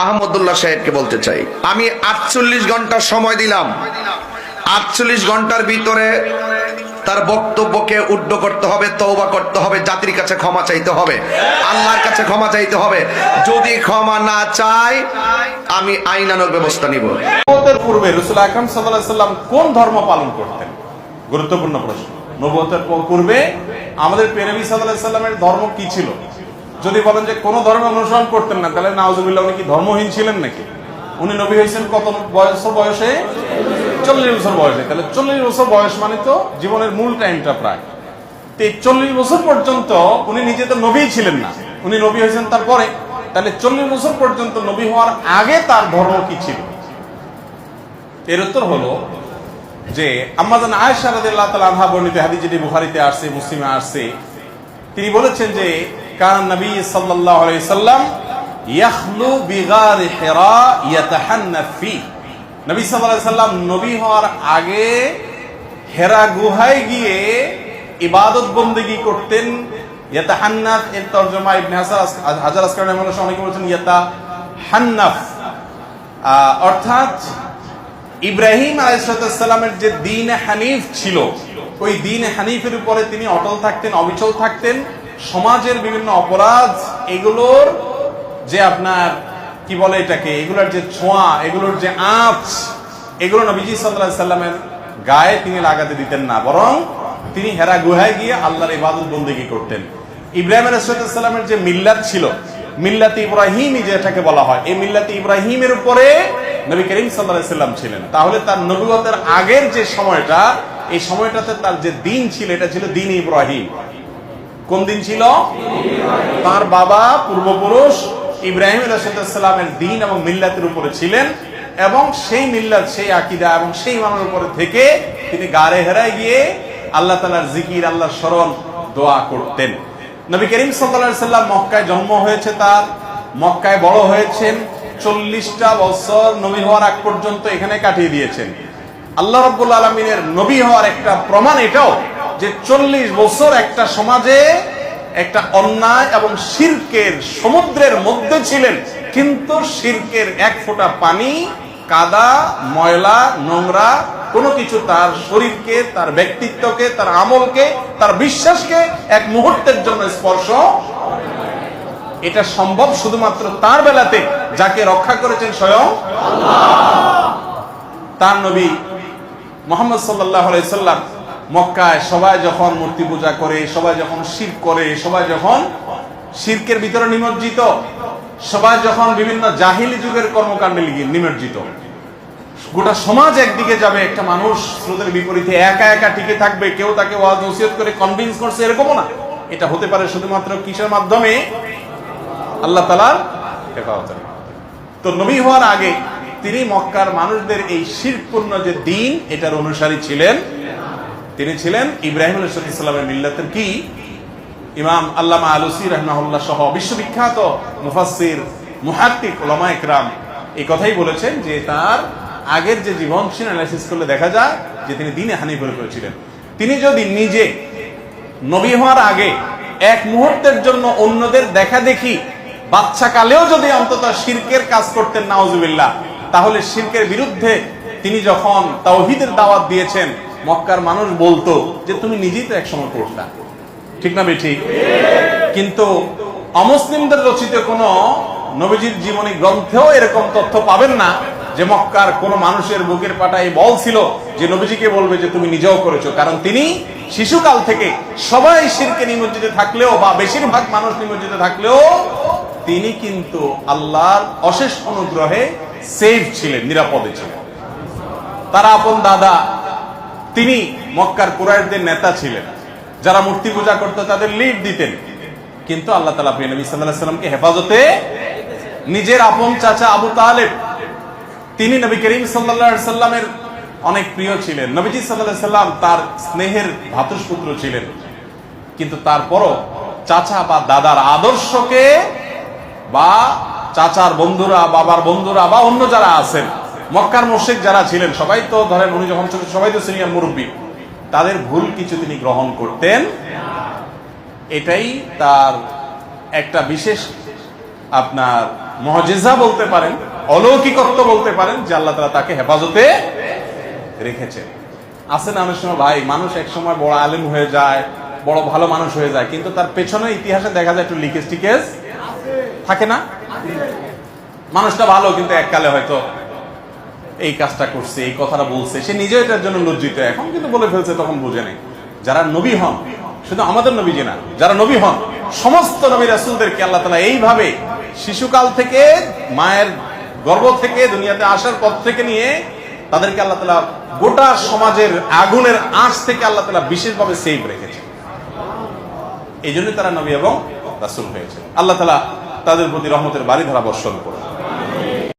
আহমদুল্লাহ সাহেবকে বলতে চাই। আমি আটচল্লিশ ঘণ্টা সময় দিলাম। আটচল্লিশ ঘণ্টার ভিতরে তার বক্তব্যকে উড্ড করতে হবে, তওবা করতে হবে, জাতির কাছে ক্ষমা চাইতে হবে, আল্লাহর কাছে ক্ষমা চাইতে হবে। যদি ক্ষমা না চাই, আমি আইনানুগ ব্যবস্থা নিব। পূর্বে রসুল আকরাম সাল্লাম কোন ধর্ম পালন করতেন? গুরুত্বপূর্ণ প্রশ্ন। নবুয়তের প- পূর্বে আমাদের পেনবী সাল্লাল্লাহু সাল্লামের ধর্ম কি ছিল? যদি বলেন যে কোন ধর্ম অনুসরণ করতেন না, তাহলে নাউজুবিল্লাহ উনি কি ধর্মহীন ছিলেন নাকি? উনি নবী হয়েছেন কত বয়স বয়সে? চল্লিশ বছর বয়সে। তাহলে চল্লিশ বছর বয়স মানে তো জীবনের মূল টাইমটা প্রায়। চল্লিশ বছর পর্যন্ত উনি নিজে তো নবী ছিলেন না। উনি নবী হয়েছেন তারপরে। তাহলে চল্লিশ বছর পর্যন্ত নবী হওয়ার আগে তার ধর্ম কি ছিল? এর উত্তর হলো যে আম্মাজান আয়েশা রাদিয়াল্লাহু তাআলা আনহা বর্ণিত হাদিস যেটি বুখারীতে আসছে, মুসলিমে আসছে। তিনি বলেছেন যে নবী নবী হওয়ার আগে হেরা গুহায় গিয়ে ইবাদত বন্দেগি করতেন। ইয়াতাহান্নাফ এর তরজমা ইবনে হাজার রহমানুল্লাহ অনেকে বলেছেন ইয়াতা অর্থাৎ ইব্রাহিম আলাইসালামের যে দিন হানিফ ছিল, ওই দিন হানিফের উপরে তিনি অটল থাকতেন, অবিচল থাকতেন। সমাজের বিভিন্ন অপরাধ, এগুলোর যে আপনার, কি বলে এটাকে, এগুলোর যে ছোঁয়া, এগুলোর যে আঁচ, এগুলো নবীজি সাল্লাহ সাল্লামের গায়ে তিনি লাগাতে দিতেন না, বরং তিনি হেরা গুহায় গিয়ে আল্লাহর ইবাদত বন্দেগী করতেন। ইব্রাহিম আলাইসালামের যে মিল্লাত ছিল, মিল্লাত ইব্রাহিমই যেটাকে বলা হয়, এই মিল্লাত ইব্রাহিমের উপরে নবী করিম সাল্লাহ সাল্লাম ছিলেন। তাহলে তার নবুয়তের আগের যে সময়টা, এই সময়টাতে তার যে দিন ছিল, এটা ছিল দিন ইব্রাহিম। কোন দিন ছিল? তার বাবা পূর্বপুরুষ ইব্রাহিম আলাইসাল্লামের দিন এবং মিল্লাতের উপরে ছিলেন এবং সেই মিল্লাত, সেই আকিদা এবং সেই ইমানের উপরে থেকে তিনি গাড়ে হেরায় গিয়ে আল্লাহ তালার জিকির, আল্লাহর স্মরণ, দোয়া করতেন। নবী করিম সাল্লাহ মক্কায় জন্ম হয়েছে তার। মক্কায় বড় হয়েছেন। চল্লিশটা বছর নবী হওয়ার আগ পর্যন্ত এখানে কাটিয়ে দিয়েছেন। আল্লাহ রব্বুল আলমিনের নবী হওয়ার একটা প্রমাণ এটাও যে চল্লিশ বছর একটা সমাজে একটা অন্যায় এবং শির্কের সমুদ্রের মধ্যে ছিলেন, কিন্তু শির্কের এক ফোঁটা পানি, কাদা, ময়লা, নোংরা, কোনো কিছু তার শরীরকে, তার ব্যক্তিত্বকে, তার আমলকে, তার বিশ্বাসকে এক মুহূর্তের জন্য স্পর্শ এটা সম্ভব শুধুমাত্র তার বেলাতে, যাকে রক্ষা করেছেন স্বয়ং তার নবী মোহাম্মদ সাল্লাহ সাল্লাম মক্কায় সবাই যখন মূর্তি পূজা করে, সবাই যখন শির করে, সবাই যখন শিরকের ভিতরে নিমজ্জিত, সবাই যখন বিভিন্ন জাহিলি যুগের কর্মকাণ্ডে নিমজ্জিত। গোটা সমাজ একদিকে যাবে, একটা মানুষ স্রোতের বিপরীতে একা একা টিকে থাকবে, কেউ তাকে ওয়াজ, নসিহত করে কনভিন্স করছে, এরকমও না। এটা হতে পারে শুধুমাত্র কিসের মাধ্যমে? আল্লাহ তালার তো নবী হওয়ার আগে তিনি মক্কার মানুষদের এই শিরপূর্ণ যে দিন, এটার অনুসারী ছিলেন তিনি ছিলেন ইব্রাহিম আলাইসালামের মিল্লাতের কি? ইমাম আল্লামা আলুসি রহমাহুল্লাহ সহ বিশ্ববিখ্যাত মুফাসির মুহাক্কিক ওলামা ইকরাম এই কথাই বলেছেন যে তার আগের যে জীবন ছিল অ্যানালাইসিস করলে দেখা যায় যে তিনি দিনে হানিফের করেছিলেন তিনি যদি নিজে নবী হওয়ার আগে এক মুহূর্তের জন্য অন্যদের দেখা দেখি, বাচ্চা কালেও যদি অন্তত শিরকের কাজ করতেন নাওজুবিল্লাহ তাহলে শিরকের বিরুদ্ধে তিনি যখন তাওহিদের দাওয়াত দিয়েছেন মক্কার মানুষ বলতো যে, তুমি নিজেই তো একসময় করতা ঠিক না ঠিক কিন্তু অমুসলিমদের রচিত কোন নবীজির জীবনী গ্রন্থেও এরকম তথ্য পাবেন না যে, মক্কার কোন মানুষের বুকের পাটায় বল ছিল যে, নবীজিকে বলবে যে, তুমি নিজেও করেছ। কারণ তিনি শিশুকাল থেকে সবাই শিরকে নিমজ্জিত থাকলেও বা বেশিরভাগ মানুষ নিমজ্জিত থাকলেও তিনি কিন্তু আল্লাহর অশেষ অনুগ্রহে সেফ ছিলেন, নিরাপদে ছিলেন। তারা আপন দাদা তিনি মক্কার কুরাইশদের নেতা ছিলেন। যারা মূর্তি পূজা করতো, তাদের লিড দিতেন। কিন্তু আল্লাহ তালা প্রিয় নবী সাল্লাহ সাল্লামকে হেফাজতে নিজের আপন চাচা আবু তালেব, তিনি নবী করিম সাল্লাহ সাল্লামের অনেক প্রিয় ছিলেন। নবীজি সাল্লাহ সাল্লাম তার স্নেহের ভাতুষপুত্র ছিলেন। কিন্তু তারপরও চাচা বা দাদার আদর্শকে বা চাচার বন্ধুরা, বাবার বন্ধুরা বা অন্য যারা আছেন মক্কার মোশেক যারা ছিলেন, সবাই তো ধরেন উনি যখন ছোট, সবাই তো সিনিয়র মুরব্বী। তাদের ভুল কিছু তিনি গ্রহণ করতেন। এটাই তার একটা বিশেষ আপনার মহজেজা বলতে পারেন, অলৌকিকত্ব বলতে পারেন, যে আল্লাহ তালা তাকে হেফাজতে রেখেছেন। না অনেক সময়, ভাই, মানুষ এক সময় বড় আলেম হয়ে যায়, বড় ভালো মানুষ হয়ে যায়, কিন্তু তার পেছনে ইতিহাসে দেখা যায় একটু লিকেজ টিকেজ থাকে না? মানুষটা ভালো, কিন্তু এককালে হয়তো এই কাজটা করছে, এই কথাটা বলছে, সে নিজে এটার জন্য লজ্জিত। এখন কিন্তু বলে ফেলছে, তখন বুঝে নেই। যারা নবী হন, শুধু আমাদের নবী যে না, যারা নবী হন, সমস্ত নবী রাসুলদেরকে আল্লাহ তালা এইভাবে শিশুকাল থেকে, মায়ের গর্ভ থেকে, দুনিয়াতে আসার পর থেকে নিয়ে তাদেরকে আল্লাহ তালা গোটা সমাজের আগুনের আঁচ থেকে আল্লাহ তালা বিশেষভাবে সেভ রেখেছে। এই জন্য তারা নবী এবং রাসুল হয়েছে। আল্লাহ তালা তাদের প্রতি রহমতের বাড়ি ধারা বর্ষণ করুন।